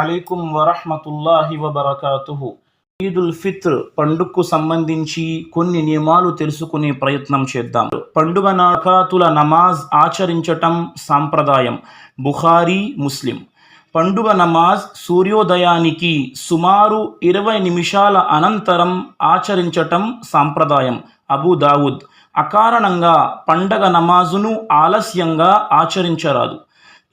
అలైకుం వరహమతుల్లాహి వబర్కాతుహు. ఈదుల్ ఫిత్ర్ పండుగకు సంబంధించి కొన్ని నియమాలు తెలుసుకునే ప్రయత్నం చేద్దాం. పండుగ నాకాతుల నమాజ్ ఆచరించటం సాంప్రదాయం. బుఖారీ ముస్లిం. పండుగ నమాజ్ సూర్యోదయానికి సుమారు ఇరవై నిమిషాల అనంతరం ఆచరించటం సాంప్రదాయం. అబూ దావుద్. అకారణంగా పండగ నమాజును ఆలస్యంగా ఆచరించరాదు.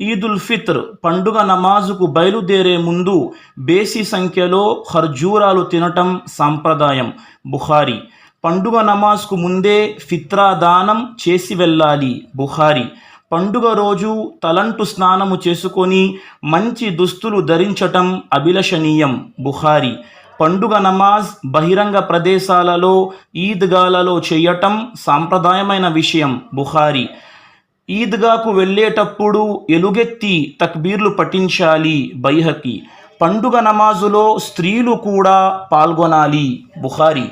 ఈదుల్ ఫిత్ర్ పండుగ నమాజుకు బయలుదేరే ముందు బేసి సంఖ్యలో ఖర్జూరాలు తినటం సాంప్రదాయం. బుఖారి. పండుగ నమాజ్కు ముందే ఫిత్రా దానం చేసి వెళ్ళాలి. బుఖారి. పండుగ రోజు తలంటు స్నానము చేసుకొని మంచి దుస్తులు ధరించటం అభిలషణీయం. బుఖారి. పండుగ నమాజ్ బహిరంగ ప్రదేశాలలో ఈద్గాలలో చేయటం సాంప్రదాయమైన విషయం. బుఖారి. ఈద్గాకు వెళ్ళేటప్పుడు ఎలుగెత్తి తక్బీర్లు పఠించాలి బైహకి. పండుగ నమాజులో స్త్రీలు కూడా పాల్గొనాలి. బుహారి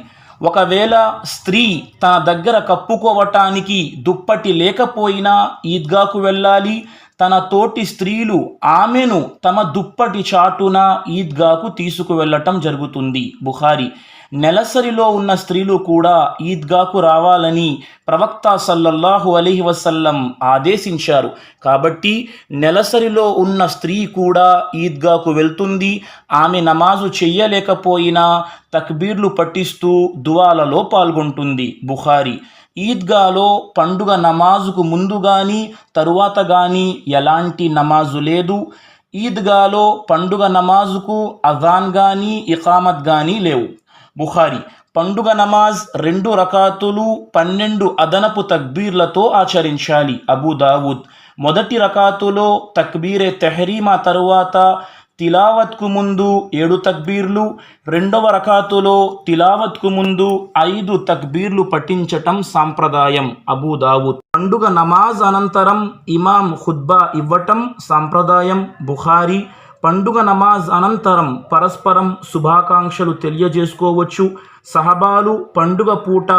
ఒకవేళ స్త్రీ తన దగ్గర కప్పుకోవటానికి దుప్పటి లేకపోయినా ఈద్గాకు వెళ్ళాలి. తన తోటి స్త్రీలు ఆమెను తమ దుప్పటి చాటున ఈద్గాకు తీసుకువెళ్ళటం జరుగుతుంది. బుహారి నెలసరిలో ఉన్న స్త్రీలు కూడా ఈద్గాకు రావాలని ప్రవక్త సల్లల్లాహు అలీహి వసల్లం ఆదేశించారు. కాబట్టి నెలసరిలో ఉన్న స్త్రీ కూడా ఈద్గాకు వెళ్తుంది. ఆమె నమాజు చెయ్యలేకపోయినా తక్బీర్లు పట్టిస్తూ దువాలలో పాల్గొంటుంది. బుఖారి. ఈద్గాలో పండుగ నమాజుకు ముందు కానీ తరువాత కానీ ఎలాంటి నమాజు లేదు. ఈద్గాలో పండుగ నమాజుకు అజాన్ కానీ ఇకామత్ కానీ లేవు. బుఖారి. పండుగ నమాజ్ రెండు రకాతులు పన్నెండు అదనపు తక్బీర్లతో ఆచరించాలి. అబూ దావుద్ మొదటి రకాతులో తక్బీరే తెహరీమా తరువాత తిలావత్కు ముందు ఏడు తక్బీర్లు రెండవ రకాతులో తిలావత్కు ముందు ఐదు తక్బీర్లు పఠించటం సాంప్రదాయం. అబూ దావుద్. పండుగ నమాజ్ అనంతరం ఇమాం ఖుద్బా ఇవ్వటం సాంప్రదాయం. బుఖారీ పండుగ నమాజ్ అనంతరం పరస్పరం శుభాకాంక్షలు తెలియజేసుకోవచ్చు. సహబాలు పండుగ పూట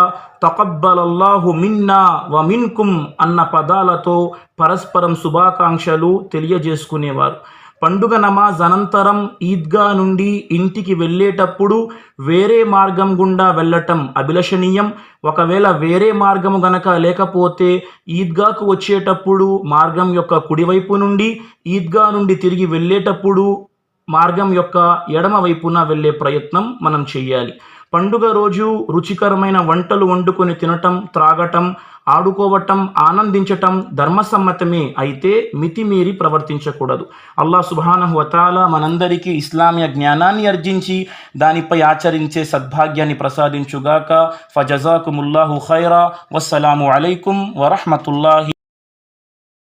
తకబ్బలల్లాహు మిన్నా వ మిన్కుం అన్న పదాలతో పరస్పరం శుభాకాంక్షలు తెలియజేసుకునేవారు. పండుగ నమాజ్ అనంతరం ఈద్గా నుండి ఇంటికి వెళ్ళేటప్పుడు వేరే మార్గం గుండా వెళ్ళటం అభిలషణీయం. ఒకవేళ వేరే మార్గము గనక లేకపోతే ఈద్గాకు వచ్చేటప్పుడు మార్గం యొక్క కుడివైపు నుండి ఈద్గా నుండి తిరిగి వెళ్ళేటప్పుడు మార్గం యొక్క ఎడమ వైపున వెళ్ళే ప్రయత్నం మనం చేయాలి. పండుగ రోజు రుచికరమైన వంటలు వండుకొని తినటం త్రాగటం ఆడుకోవటం ఆనందించటం ధర్మసమ్మతమే. అయితే మితిమీరి ప్రవర్తించకూడదు. అల్లా సుబానహువతాల మనందరికీ ఇస్లామీయ జ్ఞానాన్ని అర్జించి దానిపై ఆచరించే సద్భాగ్యాన్ని ప్రసాదించుగాక. ఫజజాకుముల్లాహు ఖైరా. వస్సలాము అలైకుం వరహమతుల్లాహి